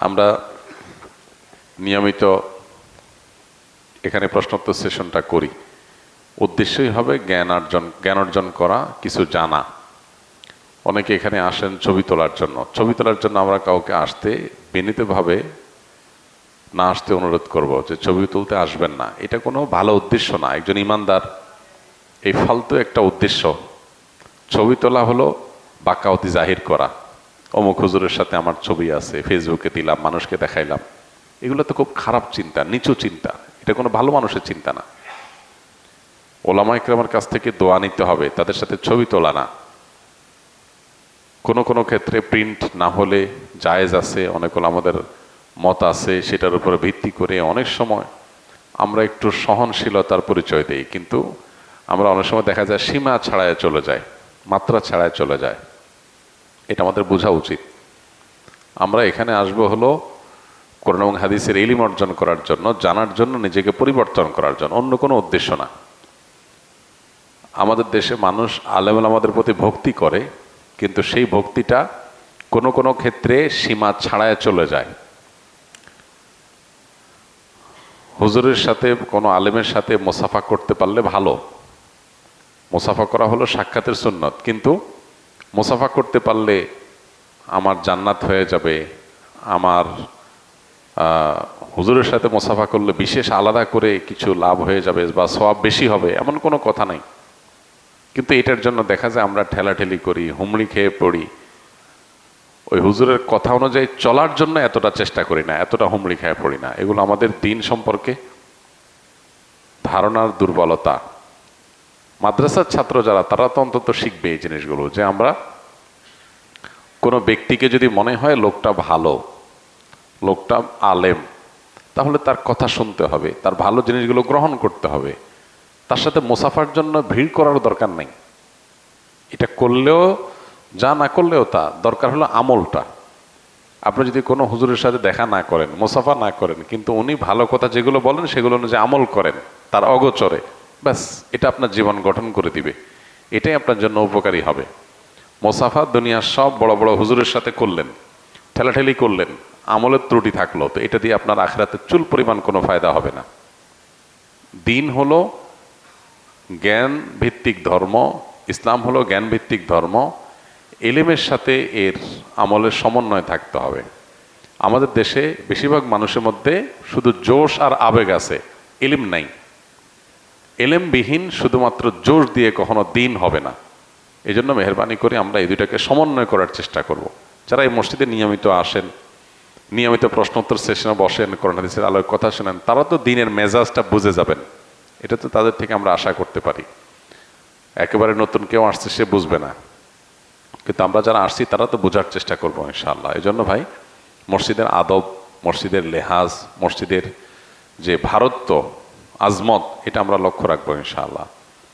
আমরা নিয়মিত এখানে প্রশ্নোত্তর সেশনটা করি। উদ্দেশ্যই হবে জ্ঞান অর্জন জ্ঞান অর্জন করা, কিছু জানা। অনেকে এখানে আসেন ছবি তোলার জন্য। ছবি তোলার জন্য আমরা কাউকে আসতে বিনীতভাবে না আসতে অনুরোধ করব যে ছবি তুলতে আসবেন না। এটা কোনো ভালো উদ্দেশ্য না। একজন ইমানদার, এই ফালতু একটা উদ্দেশ্য। ছবি তোলা হলো বাক্যাওতি জাহির করা। অমুক হুজুরের সাথে আমার ছবি আছে ফেসবুকে দিলাম, মানুষকে দেখাইলাম। এগুলো তো খুব খারাপ চিন্তা, নিচু চিন্তা। এটা কোনো ভালো মানুষের চিন্তা না। ওলামা ইকরামের কাছ থেকে দোয়া নিতে হবে, তাদের সাথে ছবি তোলা না। কোনো কোনো ক্ষেত্রে প্রিন্ট না হলে জায়েজ আছে, অনেক আমাদের মত আছে, সেটার উপরে ভিত্তি করে অনেক সময় আমরা একটু সহনশীলতার পরিচয় দেই, কিন্তু আমরা অনেক সময় দেখা যায় সীমা ছাড়ায় চলে যায়, মাত্রা ছাড়ায় চলে যায়। এটা আমাদের বোঝা উচিত। আমরা এখানে আসব হলো কোরআন এবং হাদিসের এলিম অর্জন করার জন্য, জানার জন্য, নিজেকে পরিবর্তন করার জন্য, অন্য কোনো উদ্দেশ্য না। আমাদের দেশে মানুষ আলেম আমাদের প্রতি ভক্তি করে, কিন্তু সেই ভক্তিটা কোনো কোনো ক্ষেত্রে সীমা ছাড়ায় চলে যায়। হুজুরের সাথে, কোনো আলেমের সাথে মোসাফা করতে পারলে ভালো। মোসাফা করা হলো সাক্ষাতের সুন্নত, কিন্তু মোসাফা করতে পারলে আমার জান্নাত হয়ে যাবে। আমার হুজুরের সাথে মোসাফা করলে বিশেষ আলাদা করে কিছু লাভ হয়ে যাবে বা সব বেশি হবে, এমন কোনো কথা নাই। কিন্তু এটার জন্য দেখা যায় আমরা ঠেলাঠেলি করি, হুমড়ি খেয়ে পড়ি। ওই হুজুরের কথা অনুযায়ী চলার জন্য এতটা চেষ্টা করি না, এতটা হুমড়ি খেয়ে পড়ি না। এগুলো আমাদের দিন সম্পর্কে ধারণার দুর্বলতা। মাদ্রাসার ছাত্র যারা, তারা তো অন্তত শিখবে এই জিনিসগুলো, যে আমরা কোনো ব্যক্তিকে যদি মনে হয় লোকটা ভালো, লোকটা আলেম, তাহলে তার কথা শুনতে হবে, তার ভালো জিনিসগুলো গ্রহণ করতে হবে। তার সাথে মুসাফার জন্য ভিড় করার দরকার নেই। এটা করলেও যা না করলেও তা, দরকার হলো আমলটা। আপনি যদি কোনো হুজুরের সাথে দেখা না করেন, মুসাফা না করেন, কিন্তু উনি ভালো কথা যেগুলো বলেন, সেগুলো অনুযায়ী আমল করেন, তার অগোচরে। ব্যাস, এটা আপনার জীবন গঠন করে দিবে। এটাই আপনার জন্য উপকারী হবে। মোসাফা দুনিয়ার সব বড় বড় হুজুরের সাথে করলেন, ঠেলাঠেলি করলেন, আমলের ত্রুটি থাকল, তো এটা দিয়ে আপনার আখরাতে চুল পরিমাণ কোনো ফায়দা হবে না। দিন হলো জ্ঞান ভিত্তিক ধর্ম, ইসলাম হলো জ্ঞান ভিত্তিক ধর্ম, এলেমের সাথে এর আমলের সমন্বয় থাকতে হবে। আমাদের দেশে বেশিরভাগ মানুষের মধ্যে শুধু জোশ আর আবেগ আছে, এলিম নাই। এলেমবিহীন শুধুমাত্র জোর দিয়ে কখনো দিন হবে না। এই জন্য মেহরবানি করে আমরা এই দুইটাকে সমন্বয় করার চেষ্টা করব। যারা এই মসজিদে নিয়মিত আসেন, নিয়মিত প্রশ্নোত্তর সেশনে বসেন করোনা করোনাদিসের আলোয় কথা শোনেন, তারা তো দিনের মেজাজটা বুঝে যাবেন। এটা তো তাদের থেকে আমরা আশা করতে পারি। একেবারে নতুন কেউ আসছে, সে বুঝবে না। কিন্তু আমরা যারা আসছি, তারা তো বোঝার চেষ্টা করব ইনশাআল্লাহ। এই জন্য ভাই, মসজিদের আদব, মসজিদের লেহাজ, মসজিদের যে ভারত্ব আজমত এটা আমরা লক্ষ্য রাখব ইনশাআল্লাহ।